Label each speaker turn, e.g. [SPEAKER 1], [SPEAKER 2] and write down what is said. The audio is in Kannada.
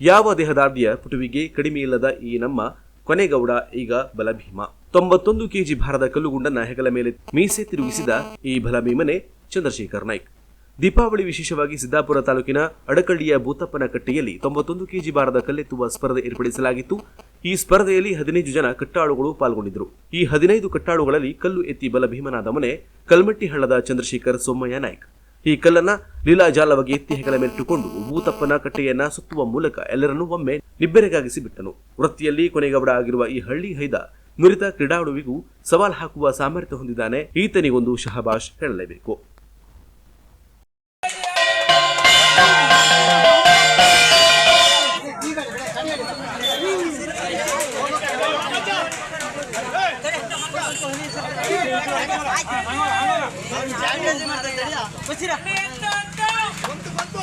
[SPEAKER 1] ಯಾವ ದೇಹದಾರ್ಢ್ಯ ಕಡಿಮೆ ಕಡಿಮೆಯಿಲ್ಲದ ಈ ನಮ್ಮ ಕೊನೆಗೌಡ ಈಗ ಬಲಭೀಮ. ತೊಂಬತ್ತೊಂದು ಕೆಜಿ ಭಾರದ ಕಲ್ಲುಗುಂಡನ್ನ ಹೆಗಲ ಮೇಲೆ ಮೀಸೆ ತಿರುಗಿಸಿದ ಈ ಬಲಭೀಮನೆ ಚಂದ್ರಶೇಖರ್ ನಾಯ್ಕ್. ದೀಪಾವಳಿ ವಿಶೇಷವಾಗಿ ಸಿದ್ದಾಪುರ ತಾಲೂಕಿನ ಅಡಕಳ್ಳಿಯ ಭೂತಪ್ಪನ ಕಟ್ಟೆಯಲ್ಲಿ ತೊಂಬತ್ತೊಂದು ಕೆಜಿ ಭಾರದ ಕಲ್ಲೆತ್ತುವ ಸ್ಪರ್ಧೆ ಏರ್ಪಡಿಸಲಾಗಿತ್ತು. ಈ ಸ್ಪರ್ಧೆಯಲ್ಲಿ ಹದಿನೈದು ಜನ ಕಟ್ಟಾಳುಗಳು ಪಾಲ್ಗೊಂಡಿದ್ದರು. ಈ ಹದಿನೈದು ಕಟ್ಟಾಳುಗಳಲ್ಲಿ ಕಲ್ಲು ಎತ್ತಿ ಬಲಭೀಮನಾದ ಮನೆ ಕಲ್ಮಟ್ಟಿ ಹಳ್ಳದ ಚಂದ್ರಶೇಖರ್ ಸೋಮಯ್ಯ ನಾಯ್ಕ್. ಈ ಕಲ್ಲನ್ನ ಲೀಲಾಜಾಲವಾಗಿ ಎತ್ತಿ ಹೆಗಲ ಮೇಲಿಟ್ಟುಕೊಂಡು ಭೂತಪ್ಪನ ಕಟ್ಟೆಯನ್ನ ಸುತ್ತುವ ಮೂಲಕ ಎಲ್ಲರನ್ನೂ ಒಮ್ಮೆ ನಿಬ್ಬೆರಗಾಗಿಸಿ ಬಿಟ್ಟನು. ವೃತ್ತಿಯಲ್ಲಿ ಕೊನೆಗಬಡ ಆಗಿರುವ ಈ ಹಳ್ಳಿ ಹೈದ ನುರಿತ ಕ್ರೀಡಾಳುವಿಗೂ ಸವಾಲು ಹಾಕುವ ಸಾಮರ್ಥ್ಯ ಹೊಂದಿದ್ದಾನೆ. ಈತನಿಗೊಂದು ಶಹಬಾಷ್ ಹೇಳಲೇಬೇಕು. ಬಂತು